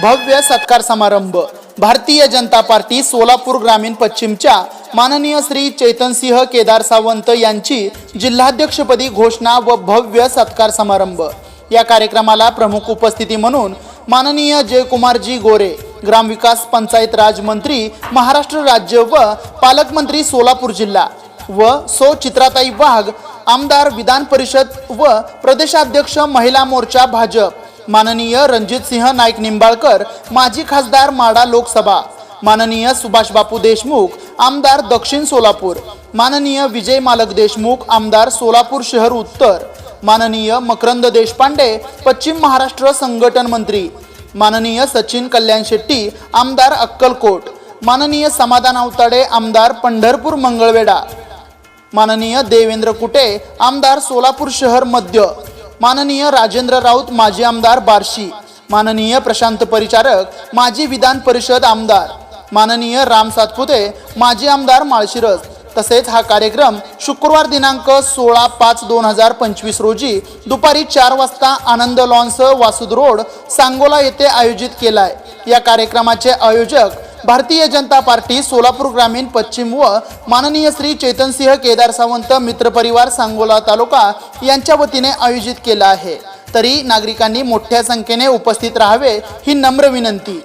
भव्य सत्कार समारंभ. भारतीय जनता पार्टी सोलापूर ग्रामीण पश्चिमच्या माननीय श्री चैतनसिंह केदार सावंत यांची जिल्हाध्यक्षपदी घोषणा व भव्य सत्कार समारंभ. या कार्यक्रमाला प्रमुख उपस्थिती म्हणून माननीय जयकुमारजी गोरे ग्रामविकास पंचायत राजमंत्री महाराष्ट्र राज्य व पालकमंत्री सोलापूर जिल्हा व सो चित्राताई वाघ आमदार विधान परिषद व प्रदेशाध्यक्ष महिला मोर्चा भाजप. माननीय रणजितसिंह नाईक निंबाळकर माजी खासदार माडा लोकसभा. माननीय सुभाष बापू देशमुख आमदार दक्षिण सोलापूर. माननीय विजय मालक देशमुख आमदार सोलापूर शहर उत्तर. माननीय मकरंद देशपांडे पश्चिम महाराष्ट्र संघटन मंत्री. माननीय सचिन कल्याण शेट्टी आमदार अक्कलकोट. माननीय समाधान अवताडे आमदार पंढरपूर मंगळवेढा. माननीय देवेंद्र कुटे आमदार सोलापूर शहर मध्य. माननीय राजेंद्र राऊत माजी आमदार बार्शी. माननीय प्रशांत परिचारक माजी विधान परिषद आमदार. माननीय राम सातपुते माजी आमदार माळशिरस. तसेच हा कार्यक्रम शुक्रवार दिनांक सोळा पाच दोन हजार पंचवीस रोजी दुपारी चार वाजता आनंद लॉन्स वासुद रोड सांगोला येथे आयोजित केलाय. या कार्यक्रमाचे आयोजक भारतीय जनता पार्टी सोलापूर ग्रामीण पश्चिम व माननीय श्री चेतनसिंह केदार सावंत मित्रपरिवार सांगोला तालुका यांच्या वतीने आयोजित केला आहे. तरी नागरिकांनी मोठ्या संख्येने उपस्थित राहावे ही नम्र विनंती.